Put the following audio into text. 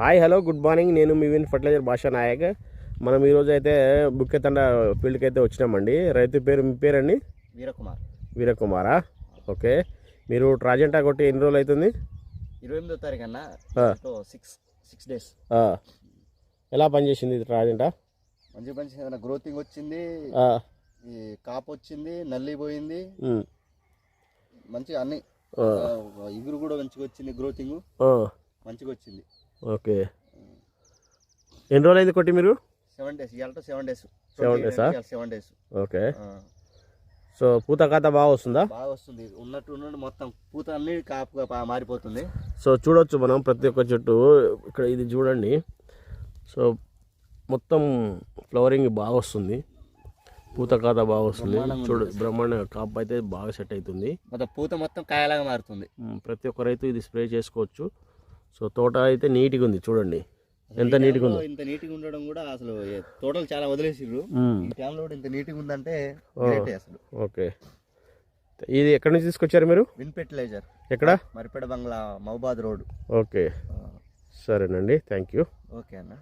Hi hello good morning నేను మీ win fertiliser భాషా నాయక్ మనం ఈరోజు అయితే బుక్కెతండ ఫీల్డ్కి అయితే వచ్చినామండి. రైతు పేరు మీ పేరండి? వీరకుమార్. వీరకుమారా? ఓకే మీరు ట్రాజెంటా కొట్టి ఎన్ని రోజులు అవుతుంది? ఇరవై ఎనిమిదో తారీఖు అన్న. Six six days. ఎలా పనిచేసింది ఇది ట్రాజెంటా? మంచి మంచి ఏదైనా గ్రోతింగ్ వచ్చింది కాపు వచ్చింది నల్లి పోయింది. మంచిగా అన్ని ఇగురు కూడా మంచిగా వచ్చింది గ్రోతింగ్. మంచిగా వచ్చింది. ఓకే. ఎన్ని రోజులు అయింది కొట్టి మీరు? Seven days. ఇవాళ సెవెన్ డేస్. days ఆ? Seven days. ఓకే. సో పూత ఖాతా బాగా వస్తుందా? బాగా వస్తుంది. ఉన్నట్టు ఉన్నట్టు మొత్తం పూత అన్ని కాపుగా మారిపోతుంది. సో చూడొచ్చు మనం ప్రతి ఒక్క చెట్టు. ఇక్కడ ఇది చూడండి. సో మొత్తం ఫ్లవరింగ్ బాగా వస్తుంది. పూత ఖాత బాగా వస్తుంది. చూడు. బ్రహ్మాండ కాపు అయితే బాగా సెట్ అవుతుంది. పూత మొత్తం కాయలాగా మారుతుంది. ప్రతి ఒక్క రైతు ఇది స్ప్రే చేసుకోవచ్చు. సో తోట అయితే నీట్గా ఉంది చూడండి. ఎంత నీట్గా ఉందో. ఇంత నీట్గా ఉండడం కూడా అసలు తోటలు చాలా వదిలేసిర్రు. ఈ టైంలో ఇంత నీట్గా ఉందంటే అసలు. ఓకే. ఇది ఎక్కడి నుంచి తీసుకొచ్చారు మీరు? విన్ ఫెర్టిలైజర్ ఎక్కడ? మరిపేడ బంగ్లా మహబాద్ రోడ్. ఓకే. సరేనండి థ్యాంక్ యూ. ఓకే అన్న.